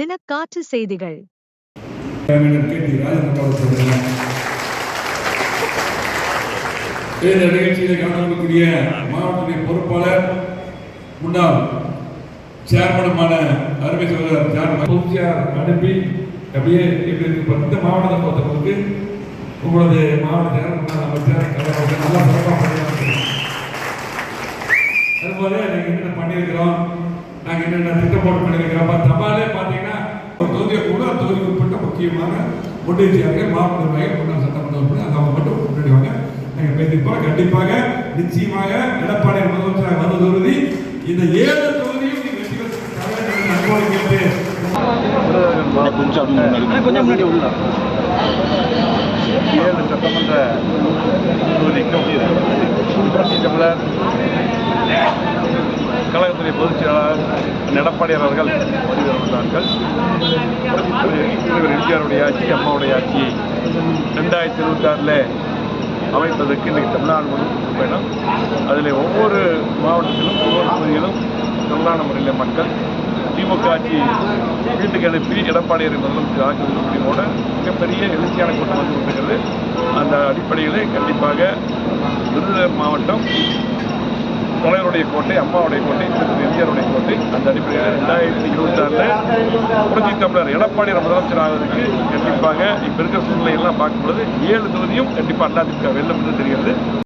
தினக்காற்று செய்திகள். இந்த நிகழ்ச்சியில கலந்துக்கூடிய மாவட்டத்தினுடைய பொறுப்பாளர் முன்னாள் சேர்மனுமான அருமை சகோதரர் சேர்மன் அனுப்பி அப்படியே மாவட்டத்தை பொறுத்தவங்களுக்கு உங்களது மாவட்ட செயலர் முன்னாள் அமைச்சர் நல்லா சிறப்பாக பண்ணியிருக்காங்க அதுபோல நாங்கள் என்னென்ன பண்ணியிருக்கிறோம்? நாங்கள் என்னென்ன திட்டம் போட்டு பண்ணியிருக்கிறோம் அப்ப தபாலே பார்த்தீங்கன்னா ஒரு தொகுதியை கூட அந்த தொகுதிக்கு உட்பட்ட முக்கியமான ஒன்றியச்சியார்கள் மாவட்ட நிர்வாகிகள் முன்னாள் சட்டமன்ற உறுப்பினர் அதை அவங்க மட்டும் முன்னாடி வாங்க நாங்கள் பேசியிருப்போம் கண்டிப்பாக நிச்சயமாக எடப்பாடி முதலமைச்சராக வருவது உறுதி. இந்த ஏழு தொகுதியும் நீ வெற்றி பெற்று கொஞ்சம் முன்னாடி உள்ள. ஏழு சட்டமன்ற தொகுதிக்கும் புரட்சி தமிழர் கழகத்துடைய பொதுச் செயலாளர் எடப்பாடியார் அவர்கள் பதிவு வந்தார்கள். தலைவர் எம்ஜிஆருடைய ஆட்சி அம்மாவுடைய ஆட்சியை ரெண்டாயிரத்தி இருபத்தி ஆறில் அமைப்பதற்கு இன்றைக்கு தமிழ்நாடு முழுவதும் பயணம். அதில் ஒவ்வொரு மாவட்டத்திலும் ஒவ்வொரு பகுதியிலும் தமிழ்நாடு முறையில் மக்கள் திமுக ஆட்சி வீட்டுக்கு அனுப்பி எடப்பாடியார் முதலமைச்சர் ஆட்சி முடிவோட மிகப்பெரிய எழுச்சியான கூட்டம் வந்து கொண்டிருக்கிறது. அந்த அடிப்படையில் கண்டிப்பாக விருதுநகர் மாவட்டம் தலைவருடைய கோட்டை அம்மாவுடைய கோட்டை திரு எம்ஜிஆருடைய கோட்டை அந்த அடிப்படையில் ரெண்டாயிரத்தி இருபத்தி ஆறில் புரட்சி தமிழர் எடப்பாடி முதலமைச்சர் ஆகிறதுக்கு கண்டிப்பாக இப்போ இருக்கிற சூழ்நிலையெல்லாம் பார்க்கும்பொழுது ஏழு தொகுதியும் கண்டிப்பாக அண்ணா திமுக வெல்லும் என்று தெரிகிறது.